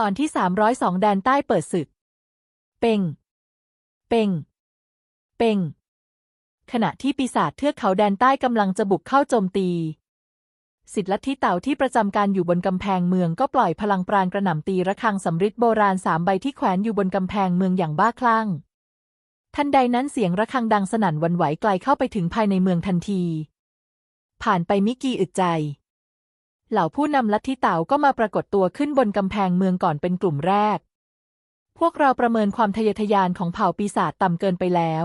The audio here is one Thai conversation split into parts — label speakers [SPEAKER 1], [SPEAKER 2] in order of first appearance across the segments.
[SPEAKER 1] ตอนที่ 302 แดนใต้เปิดศึก เป่ง เป่ง เป่ง ขณะที่ปีศาจเทือกเขาแดนใต้กำลังจะบุกเข้าโจมตี สิทธิลัทธิเต่าที่ประจำการอยู่บนกำแพงเมืองก็ปล่อยพลังปราณกระหน่ำตีระฆังสำริดโบราณสามใบที่แขวนอยู่บนกำแพงเมืองอย่างบ้าคลั่ง ทันใดนั้นเสียงระฆังดังสนั่นวันไหวไกลเข้าไปถึงภายในเมืองทันที ผ่านไปมิกี่อึดใจ เหล่าผู้นำลัทธิเต่าก็มาปรากฏตัวขึ้นบนกำแพงเมืองก่อนเป็นกลุ่มแรก พวกเราประเมินความทะเยอทะยานของเผ่าปีศาจต่ำเกินไปแล้ว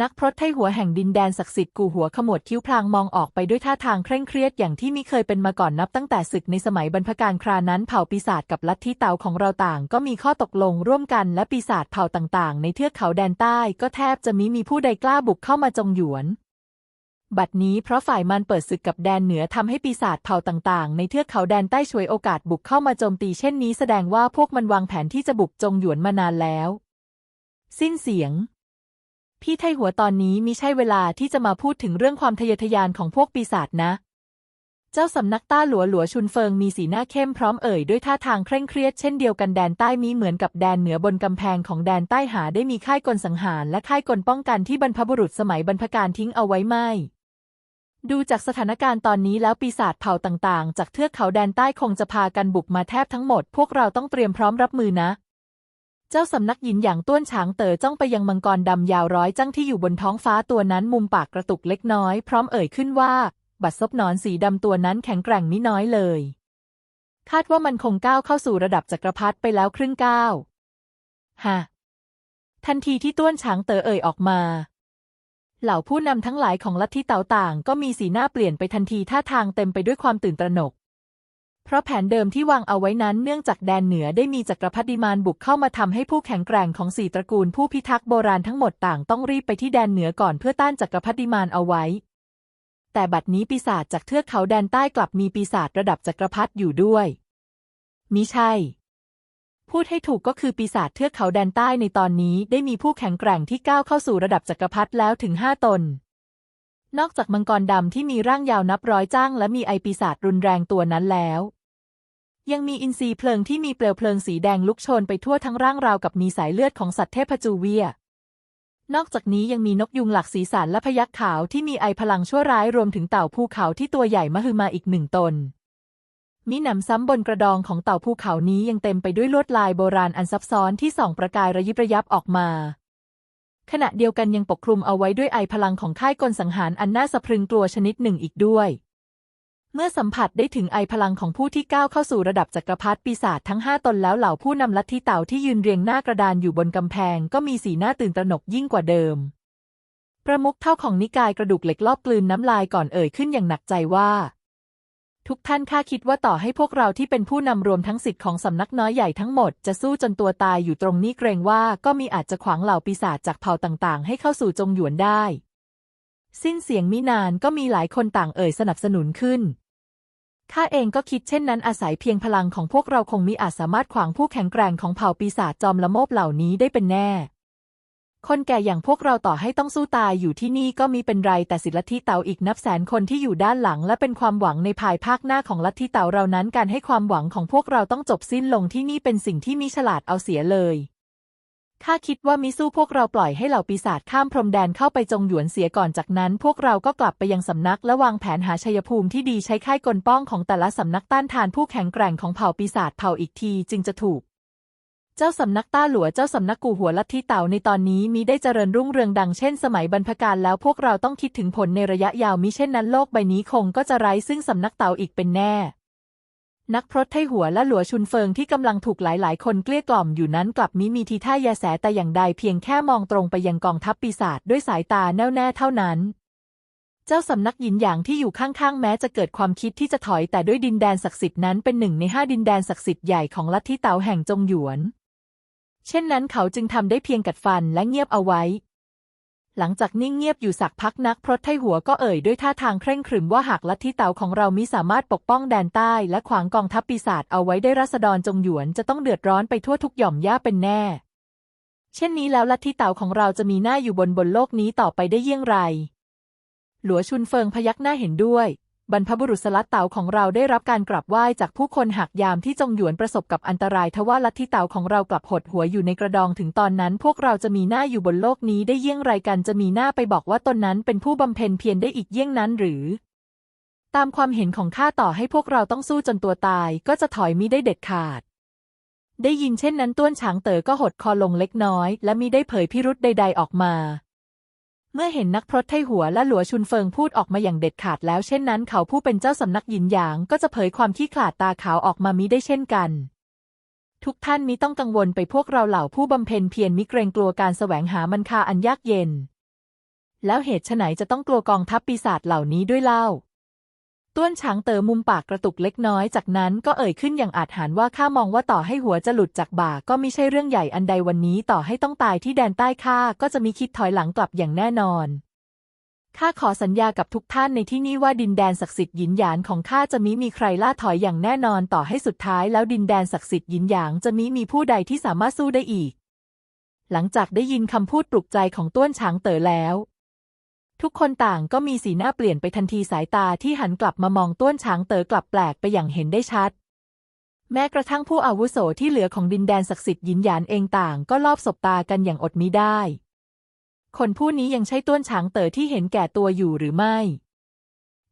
[SPEAKER 1] นักพรตไทหัวแห่งดินแดนศักดิ์สิทธิ์กูหัวขมวดคิ้วพลางมองออกไปด้วยท่าทางเคร่งเครียดอย่างที่มิเคยเป็นมาก่อนนับตั้งแต่ศึกในสมัยบรรพการครานั้นเผ่าปีศาจกับลัทธิเต่าของเราต่างก็มีข้อตกลงร่วมกันและปีศาจเผ่าต่างๆ ในเทือกเขาแดนใต้ก็แทบจะมิมีผู้ใดกล้าบุกเข้ามาจงหยวน บัดนี้เพราะฝ่ายมันเปิดศึกกับแดนเหนือทำให้ปีศาจเผ่าต่างๆ ในเทือกเขาแดนใต้ช่วยโอกาสบุกเข้ามาโจมตีเช่นนี้แสดงว่าพวกมันวางแผนที่จะบุกจงหยวนมานานแล้ว สิ้นเสียง พี่ไทหัวตอนนี้มิใช่เวลาที่จะมาพูดถึงเรื่องความทะเยอทะยานของพวกปีศาจนะ เจ้าสำนักต้าหลัวหลัวชุนเฟิงมีสีหน้าเข้มพร้อมเอ่ยด้วยท่าทางเคร่งเครียดเช่นเดียวกันแดนใต้มีเหมือนกับแดนเหนือบนกำแพงของแดนใต้หาได้มีค่ายกลสังหารและค่ายกลป้องกันที่บรรพบุรุษสมัยบรรพการทิ้งเอาไว้ไม่ ดูจากสถานการณ์ตอนนี้แล้วปีศาจเผ่าต่างๆ จากเทือกเขาแดนใต้คงจะพากันบุกมาแทบทั้งหมด พวกเราต้องเตรียมพร้อมรับมือนะ เจ้าสำนักหยินอย่างต้วนฉางเต๋อจ้องไปยังมังกรดำยาวร้อยจ้างที่อยู่บนท้องฟ้าตัวนั้นมุมปากกระตุกเล็กน้อย พร้อมเอ่ยขึ้นว่า บัดซบหนอนสีดำตัวนั้นแข็งแกร่งมิน้อยเลย คาดว่ามันคงก้าวเข้าสู่ระดับจักรพรรดิไปแล้วครึ่งก้าวฮะทันทีที่ต้วนฉางเต๋อเอ่ยออกมา เหล่าผู้นำทั้งหลายของลัทธิเต๋าต่างก็มีสีหน้าเปลี่ยนไปทันทีท่าทางเต็มไปด้วยความตื่นตระหนก เพราะแผนเดิมที่วางเอาไว้นั้นเนื่องจากแดนเหนือได้มีจักรพรรดิมานบุกเข้ามาทำให้ผู้แข็งแกร่งของสี่ตระกูลผู้พิทักษ์โบราณทั้งหมดต่างต้องรีบไปที่แดนเหนือก่อนเพื่อต้านจักรพรรดิมานเอาไว้ แต่บัดนี้ปีศาจจากเทือกเขาแดนใต้กลับมีปีศาจระดับจักรพรรดิอยู่ด้วยมิใช่ พูดให้ถูกก็คือปีศาจเทือกเขาแดนใต้ในตอนนี้ได้มีผู้แข็งแกร่งที่ก้าวเข้าสู่ระดับจักรพรรดิแล้วถึงห้าตน นอกจากมังกรดำที่มีร่างยาวนับร้อยจ้าง และมีไอปีศาจรุนแรงตัวนั้นแล้ว ยังมีอินทรีย์เพลิงที่มีเปลวเพลิงสีแดงลุกโชนไปทั่วทั้งร่างราวกับมีสายเลือดของสัตว์เทพจูเวียนอกจากนี้ยังมีนกยุงหลักสีสันและพยักขาวที่มีไอพลังชั่วร้ายรวมถึงเต่าภูเขาที่ตัวใหญ่มหึมาอีกหนึ่งตน มีหนำซ้ำบนกระดองของเต่าภูเขานี้ยังเต็มไปด้วยลวดลายโบราณอันซับซ้อนที่ส่องประกายระยิบระยับออกมา ขณะเดียวกันยังปกคลุมเอาไว้ด้วยไอพลังของค่ายกลสังหารอันน่าสะพรึงกลัวชนิดหนึ่งอีกด้วย เมื่อสัมผัสได้ถึงไอพลังของผู้ที่ก้าวเข้าสู่ระดับจักรพรรดิปีศาจทั้งห้าตนแล้วเหล่าผู้นำลัทธิเต่าที่ยืนเรียงหน้ากระดานอยู่บนกำแพง ก็มีสีหน้าตื่นตระหนกยิ่งกว่าเดิม ประมุขเท่าของนิกายกระดูกเหล็กลอบกลืนน้ำลายก่อนเอ่ยขึ้นอย่างหนักใจว่า ทุกท่านข้าคิดว่าต่อให้พวกเราที่เป็นผู้นำรวมทั้งสิทธิ์ของสำนักน้อยใหญ่ทั้งหมดจะสู้จนตัวตายอยู่ตรงนี้เกรงว่าก็มีอาจจะขวางเหล่าปีศาจจากเผ่าต่างๆ ให้เข้าสู่จงหยวนได้ สิ้นเสียงมินานก็มีหลายคนต่างเอ่ยสนับสนุนขึ้นข้าเองก็คิดเช่นนั้นอาศัยเพียงพลังของพวกเราคงมิอาจสามารถขวางผู้แข็งแกร่งของเผ่าปีศาจจอมละโมบเหล่านี้ได้เป็นแน่ คนแก่อย่างพวกเราต่อให้ต้องสู้ตายอยู่ที่นี่ก็มีเป็นไรแต่สิทธิลัทธิเต๋าอีกนับแสนคนที่อยู่ด้านหลัง และเป็นความหวังในภายภาคหน้าของลัทธิเต๋าเรานั้นการให้ความหวังของพวกเราต้องจบสิ้นลงที่นี่เป็นสิ่งที่มิฉลาดเอาเสียเลยข้าคิดว่ามิสู้พวกเราปล่อยให้เหล่าปีศาจข้ามพรมแดนเข้าไปจงหยวนเสียก่อนจากนั้น พวกเราก็กลับไปยังสำนักและวางแผนหาชัยภูมิที่ดีใช้ค่ายกลป้องของแต่ละสำนักต้านทานผู้แข็งแกร่งของเผ่าปีศาจเผ่าอีกทีจึงจะถูก เจ้าสำนักต้าหลัวเจ้าสำนักกูหัวลัทธิเต่าในตอนนี้มีได้เจริญรุ่งเรืองดังเช่นสมัยบรรพการแล้วพวกเราต้องคิดถึงผลในระยะยาวมิเช่นนั้นโลกใบนี้คงก็จะไร้ซึ่งสำนักเต่าอีกเป็นแน่ นักพรตไทหัวและหลัวชุนเฟิงที่กำลังถูกหลายๆ คนเกลี้ยกล่อมอยู่นั้นกลับมิมีทีท่าแยแสแต่อย่างใดเพียงแค่มองตรงไปยังกองทัพปีศาจด้วยสายตาแน่วแน่เท่านั้นเจ้าสำนักหยินหยางที่อยู่ข้างๆ แม้จะเกิดความคิดที่จะถอยแต่ด้วยดินแดนศักดิ์สิทธิ์นั้นเป็นหนึ่งในห้าดินแดนศักดิ์สิทธิ์ใหญ่ของลัทธิเต๋าแห่งจงหยวน เช่นนั้นเขาจึงทำได้เพียงกัดฟันและเงียบเอาไว้ หลังจากนิ่งเงียบอยู่สักพักนักพรตไทหัวก็เอ่ยด้วยท่าทางเคร่งขรึมว่าหากลัทธิเต๋าของเรามิสามารถปกป้องแดนใต้และขวางกองทัพปีศาจเอาไว้ได้รัษฎรจงหยวนจะต้องเดือดร้อนไปทั่วทุกหย่อมย่าเป็นแน่ เช่นนี้แล้วลัทธิเต๋าของเราจะมีหน้าอยู่บนบนโลกนี้ต่อไปได้เยี่ยงไร หลัวชุนเฟิงพยักหน้าเห็นด้วย บรรพบุรุษสลัดเต๋าของเราได้รับการกราบไหว้จากผู้คนหากยามที่จงหยวนประสบกับอันตรายทว่าลัทธิเต๋าของเรากลับหดหัวอยู่ในกระดองถึงตอนนั้น พวกเราจะมีหน้าอยู่บนโลกนี้ได้เยี่ยงไรกันจะมีหน้าไปบอกว่าตนนั้นเป็นผู้บำเพ็ญเพียรได้อีกเยี่ยงนั้นหรือ ตามความเห็นของข้าต่อให้พวกเราต้องสู้จนตัวตาย ก็จะถอยมิได้เด็ดขาด ได้ยินเช่นนั้นต้วนฉางเต๋อก็หดคอลงเล็กน้อย และมิได้เผยพิรุษใด ๆออกมา เมื่อเห็นนักพรตไทหัวและหลัวชุนเฟิงพูดออกมาอย่างเด็ดขาดแล้วเช่นนั้นเขาผู้เป็นเจ้าสำนักหยินหยางก็จะเผยความขี้ขลาดตาขาวออกมามิได้เช่นกัน ทุกท่านมิต้องกังวลไปพวกเราเหล่าผู้บำเพ็ญเพียรมิเกรงกลัวการแสวงหามันคาอันยากเย็น แล้วเหตุไฉนจะต้องกลัวกองทัพปีศาจเหล่านี้ด้วยเล่า ต้วนฉางเต๋อมุมปากกระตุกเล็กน้อยจากนั้นก็เอ่ยขึ้นอย่างอาจหารว่าข้ามองว่าต่อให้หัวจะหลุดจากบ่าก็ไม่ใช่เรื่องใหญ่อันใดวันนี้ต่อให้ต้องตายที่แดนใต้ข้าก็จะมีคิดถอยหลังกลับอย่างแน่นอนข้าขอสัญญากับทุกท่านในที่นี้ว่าดินแดนศักดิ์สิทธิ์หยินหยานของข้าจะมิมีใครล่าถอยอย่างแน่นอนต่อให้สุดท้ายแล้วดินแดนศักดิ์สิทธิ์หยินหยางจะมิมีผู้ใดที่สามารถสู้ได้อีก หลังจากได้ยินคำพูดปลุกใจของต้วนฉางเต๋อแล้ว ทุกคนต่างก็มีสีหน้าเปลี่ยนไปทันทีสายตาที่หันกลับมามองต้วนฉางเต๋อกลับแปลกไปอย่างเห็นได้ชัด แม้กระทั่งผู้อาวุโสที่เหลือของดินแดนศักดิ์สิทธิ์ยินหยานเองต่างก็ลอบสบตากันอย่างอดมิได้ คนผู้นี้ยังใช่ต้วนฉางเต๋อที่เห็นแก่ตัวอยู่หรือไม่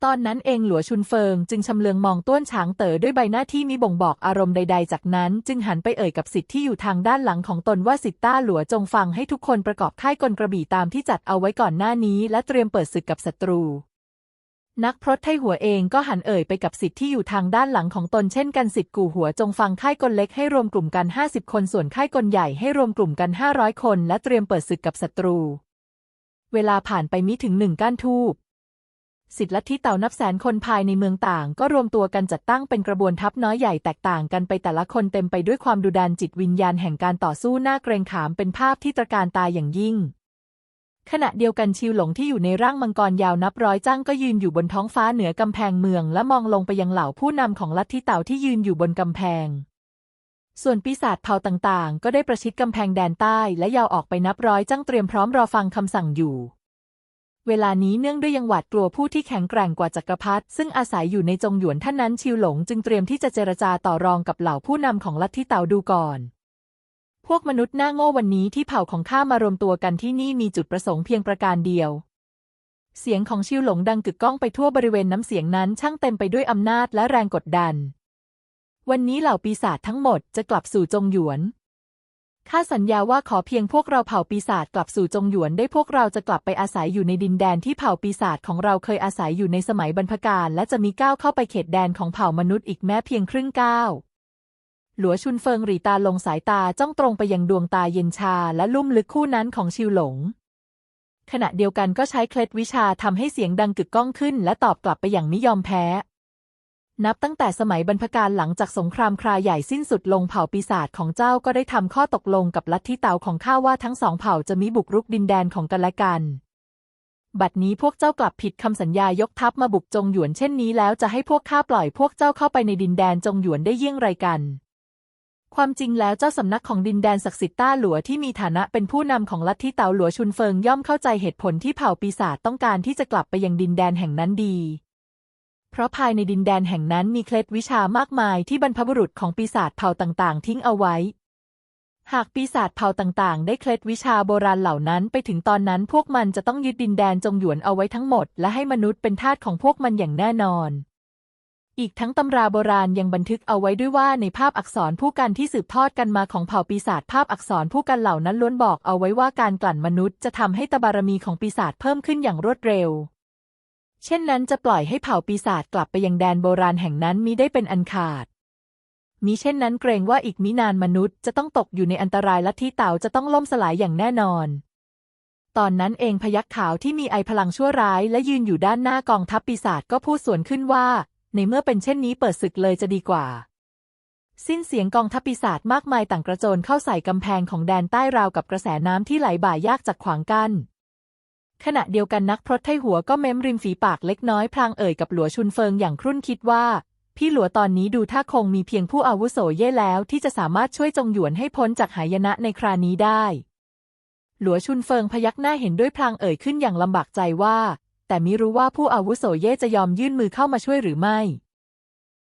[SPEAKER 1] ตอนนั้นเองหลัวชุนเฟิงจึงชำเลืองมองต้วนฉางเต๋อด้วยใบหน้าที่มีบ่งบอกอารมณ์ใด ๆ จากนั้น จึงหันไปเอ่ยกับสิทธิ์ที่อยู่ทางด้านหลังของตนว่าสิทธิ์ต้าหลัวจงฟังให้ทุกคนประกอบค่ายกลกระบี่ตามที่จัดเอาไว้ก่อนหน้านี้ และเตรียมเปิดศึกกับศัตรู นักพรตไทหัวเองก็หันเอ่ยไปกับสิทธิ์ที่อยู่ทางด้านหลังของตนเช่นกันสิทธิ์กู่หัวจงฟังค่ายกลเล็กให้รวมกลุ่มกัน 50 คนส่วนค่ายกลใหญ่ให้รวมกลุ่มกัน 500 คน และเตรียมเปิดศึกกับศัตรูเวลาผ่านไปมิถึงหนึ่งก้านทูบ สิทธิลัทธิเต่านับแสนคนภายในเมืองต่าง ก็รวมตัวกันจัดตั้งเป็นกระบวนทัพน้อยใหญ่แตกต่างกันไปแต่ละคนเต็มไปด้วยความดุดันจิตวิญญาณแห่งการต่อสู้หน้าเกรงขามเป็นภาพที่ตระการตายอย่างยิ่ง ขณะเดียวกันชิวหลงที่อยู่ในร่างมังกรยาวนับร้อยจ้างก็ยืนอยู่บนท้องฟ้าเหนือกำแพงเมือง และมองลงไปยังเหล่าผู้นำของลัทธิเต่าที่ยืนอยู่บนกำแพงส่วนปีศาจเผ่าต่างๆ ก็ได้ประชิดกำแพงแดนใต้และยาวออกไปนับร้อยจ้างเตรียมพร้อมรอฟังคำสั่งอยู่ เวลานี้เนื่องด้วยยังหวาดกลัวผู้ที่แข็งแกร่งกว่าจักรพรรดิซึ่งอาศัยอยู่ในจงหยวนท่านนั้นชิวหลงจึงเตรียมที่จะเจรจาต่อรองกับเหล่าผู้นำของลัทธิเต่าดูก่อน พวกมนุษย์หน้าโง่วันนี้ที่เผ่าของข้ามารวมตัวกันที่นี่มีจุดประสงค์เพียงประการเดียว เสียงของชิวหลงดังกึกก้องไปทั่วบริเวณน้ำเสียงนั้นช่างเต็มไปด้วยอำนาจและแรงกดดัน วันนี้เหล่าปีศาจทั้งหมดจะกลับสู่จงหยวน ข้าสัญญาว่าขอเพียงพวกเราเผ่าปีศาจกลับสู่จงหยวนได้พวกเราจะกลับไปอาศัยอยู่ในดินแดนที่เผ่าปีศาจของเราเคยอาศัยอยู่ในสมัยบรรพกาลและจะมีก้าวเข้าไปเขตแดนของเผ่ามนุษย์อีกแม้เพียงครึ่งก้าวหลัวชุนเฟิงหรีตาลงสายตาจ้องตรงไปยังดวงตาเย็นชาและลุ่มลึกคู่นั้นของชิวหลง ขณะเดียวกันก็ใช้เคล็ดวิชาทำให้เสียงดังกึกก้องขึ้น และตอบกลับไปอย่างไม่ยอมแพ้ นับตั้งแต่สมัยบรรพกาลหลังจากสงครามคราใหญ่สิ้นสุดลงเผ่าปีศาจของเจ้าก็ได้ทำข้อตกลงกับลัทธิเตาของข้าว่าทั้งสองเผ่าจะมิบุกรุกดินแดนของกันและกัน บัดนี้พวกเจ้ากลับผิดคำสัญญายกทัพมาบุกจงหยวนเช่นนี้แล้วจะให้พวกข้าปล่อยพวกเจ้าเข้าไปในดินแดนจงหยวนได้เยี่ยงไรกัน ความจริงแล้วเจ้าสำนักของดินแดนศักดิ์สิทธิ์ต้าหลัวที่มีฐานะเป็นผู้นำของลัทธิเตาหลัวชุนเฟิงย่อมเข้าใจเหตุผลที่เผ่าปีศาจต้องการที่จะกลับไปยังดินแดนแห่งนั้นดี เพราะภายในดินแดนแห่งนั้นมีเคล็ดวิชามากมายที่บรรพบุรุษของปีศาจเผ่าต่างๆ ทิ้งเอาไว้ หากปีศาจเผ่าต่างๆ ได้เคล็ดวิชาโบราณเหล่านั้นไปถึงตอนนั้นพวกมันจะต้องยึดดินแดนจงหยวนเอาไว้ทั้งหมด และให้มนุษย์เป็นทาสของพวกมันอย่างแน่นอน อีกทั้งตำราโบราณยังบันทึกเอาไว้ด้วยว่าในภาพอักษรผู้กันที่สืบทอดกันมาของเผ่าปีศาจภาพอักษรผู้กันเหล่านั้นล้วนบอกเอาไว้ว่าการกลั่นมนุษย์จะทำให้ตบารมีของปีศาจเพิ่มขึ้นอย่างรวดเร็ว เช่นนั้นจะปล่อยให้เผ่าปีศาจกลับไปยังแดนโบราณแห่งนั้นมิได้เป็นอันขาดมิเช่นนั้นเกรงว่าอีกมินานมนุษย์จะต้องตกอยู่ในอันตรายลัทธิเต่าจะต้องล่มสลายอย่างแน่นอน ตอนนั้นเองพยักขาวที่มีไอพลังชั่วร้ายและยืนอยู่ด้านหน้ากองทัพปีศาจก็พูดสวนขึ้นว่า ในเมื่อเป็นเช่นนี้เปิดศึกเลยจะดีกว่า สิ้นเสียงกองทัพปีศาจมากมายต่างกระโจนเข้าใส่กำแพงของแดนใต้ราวกับกระแสน้ำที่ไหลบ่ายากจากขวางกัน้น ขณะเดียวกันนักพรตไทหัวก็เม้มริมฝีปากเล็กน้อยพลางเอ่ยกับหลัวชุนเฟิงอย่างครุ่นคิดว่า พี่หลัวตอนนี้ดูท่าคงมีเพียงผู้อาวุโสเย่แล้วที่จะสามารถช่วยจงหยวนให้พ้นจากหายนะในครานี้ได้ หลัวชุนเฟิงพยักหน้าเห็นด้วยพลางเอ่ยขึ้นอย่างลำบากใจว่า แต่มิรู้ว่าผู้อาวุโสเย่จะยอมยื่นมือเข้ามาช่วยหรือไม่